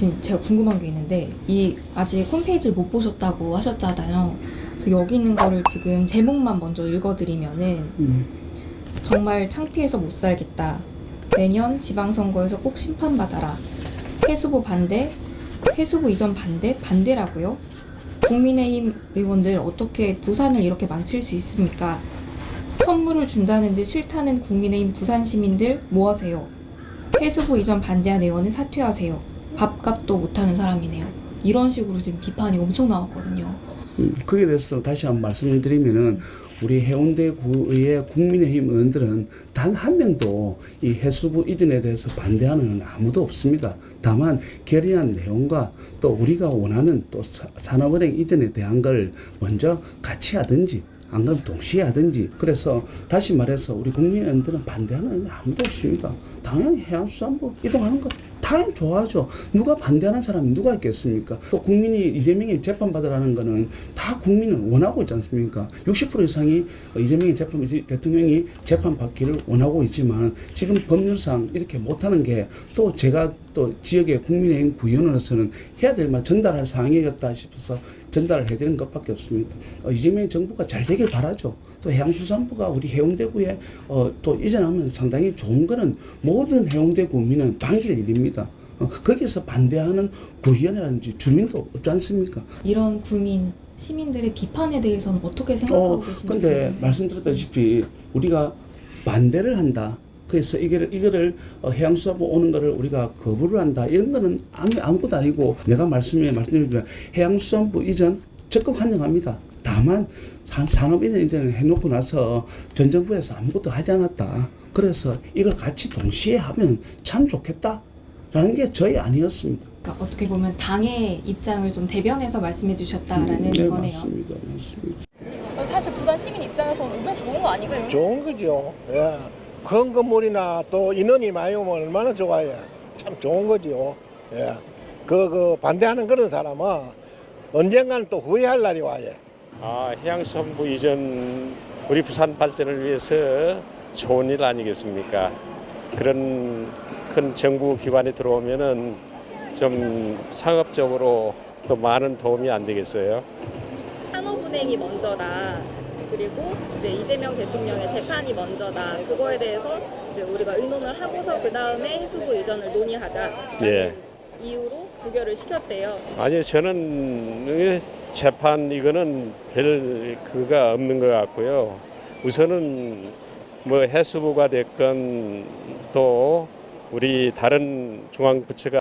지금 제가 궁금한 게 있는데 이 아직 홈페이지를 못 보셨다고 하셨잖아요. 그래서 여기 있는 거를 지금 제목만 먼저 읽어드리면은 음. 정말 창피해서 못 살겠다. 내년 지방선거에서 꼭 심판받아라. 해수부 반대, 해수부 이전 반대, 반대라고요? 국민의힘 의원들 어떻게 부산을 이렇게 망칠 수 있습니까? 선물을 준다는데 싫다는 국민의힘 부산 시민들 뭐 하세요? 해수부 이전 반대한 의원은 사퇴하세요. 밥값도 못하는 사람이네요. 이런 식으로 지금 비판이 엄청 나왔거든요. 음, 거기에 다시 한 번 말씀을 드리면은 우리 해운대구의 국민의힘 의원들은 단 한 명도 이 해수부 이전에 대해서 반대하는 아무도 없습니다. 다만 결의안 내용과 또 우리가 원하는 또 사- 산업은행 이전에 대한 걸 먼저 같이 하든지 안 그러면 동시에 하든지 그래서 다시 말해서 우리 국민의원들은 반대하는 아무도 없습니다. 당연히 해양수산부 이동하는 거 당연히 좋아하죠. 누가 반대하는 사람이 누가 있겠습니까? 또 국민이 이재명이 재판받으라는 거는 다 국민은 원하고 있지 않습니까? 60% 이상이 이재명이 재판, 대통령이 재판받기를 원하고 있지만 지금 법률상 이렇게 못하는 게 또 제가 또 지역의 국민의힘 구의원으로서는 해야 될 말 전달할 사항이었다 싶어서 전달을 해드린 것밖에 없습니다. 어, 이재명 정부가 잘 되길 바라죠. 또 해양수산부가 우리 해운대구에 어, 또 이전하면 상당히 좋은 거는 모든 해운대 구민은 반길 일입니다. 어, 거기서 반대하는 구의원이라든지 주민도 없지 않습니까? 이런 구민 시민들의 비판에 대해서는 어떻게 생각하고 어, 계신지 근데. 말씀드렸다시피 우리가 반대를 한다. 그래서 이거를, 이거를 어, 해양수산부 오는 거를 우리가 거부를 한다. 이런 거는 아무, 아무것도 아니고 내가 말씀에 말씀드리면 해양수산부 이전 적극 환영합니다. 다만 산- 산업 이전 이전을 해놓고 나서 전 정부에서 아무것도 하지 않았다. 그래서 이걸 같이 동시에 하면 참 좋겠다. 라는 게 저희 아니었습니다. 그러니까 어떻게 보면 당의 입장을 좀 대변해서 말씀해 주셨다라는 네, 거네요. 맞습니다. 맞습니다. 사실 부산 시민 입장에서는 오면 좋은 거 아닌가요? 좋은 거죠. 예. 큰 건물이나 또 인원이 많이 오면 얼마나 좋아요. 참 좋은 거죠. 예. 그, 그 반대하는 그런 사람은 언젠가는 또 후회할 날이 와요. 아, 해양수산부 이전 우리 부산 발전을 위해서 좋은 일 아니겠습니까? 그런 큰 정부 기관이 들어오면은 좀 상업적으로 또 많은 도움이 안 되겠어요? 산업은행이 먼저다. 그리고 이제 이재명 대통령의 재판이 먼저다. 그거에 대해서 이제 우리가 의논을 하고서 그 다음에 해수부 이전을 논의하자. 예. 이유로 부결을 시켰대요. 아니 저는 재판 이거는 별 그가 없는 것 같고요. 우선은 뭐 해수부가 됐건 또 우리 다른 중앙부처가